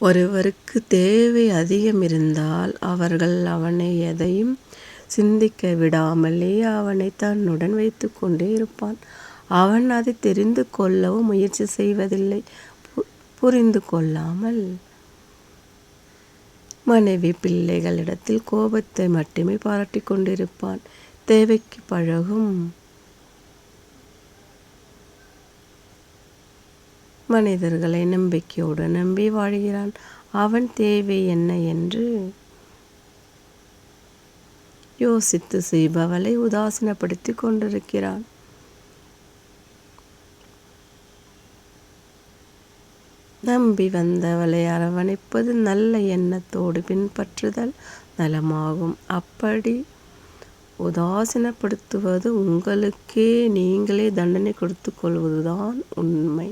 ஒருவருக்கு தேவை அதிகம் இருந்தால் அவர்கள் அவனை எதையும் சிந்திக்க விடாமலே அவனை தன்னுடன் வைத்து கொண்டே இருப்பான். அவன் அதை தெரிந்து கொள்ளவும் முயற்சி செய்வதில்லை. புரிந்து கொள்ளாமல். மனைவி பிள்ளைகளிடத்தில் கோபத்தை மட்டுமே பாராட்டி கொண்டிருப்பான். தேவைக்கு பழகும். மனிதர்களை நம்பிக்கையோடு நம்பி வாழ்கிறான் அவன் தேவை என்ன என்று யோசித்து செய்பவளை உதாசீனப்படுத்தி கொண்டிருக்கிறான். நம்பி வந்தவளை அரவணைப்பது நல்ல எண்ணத்தோடு பின்பற்றுதல் நலமாகும். அப்படி உதாசீனப்படுத்துவது உங்களுக்கே நீங்களே தண்டனை கொடுத்து கொள்வதுதான் உண்மை.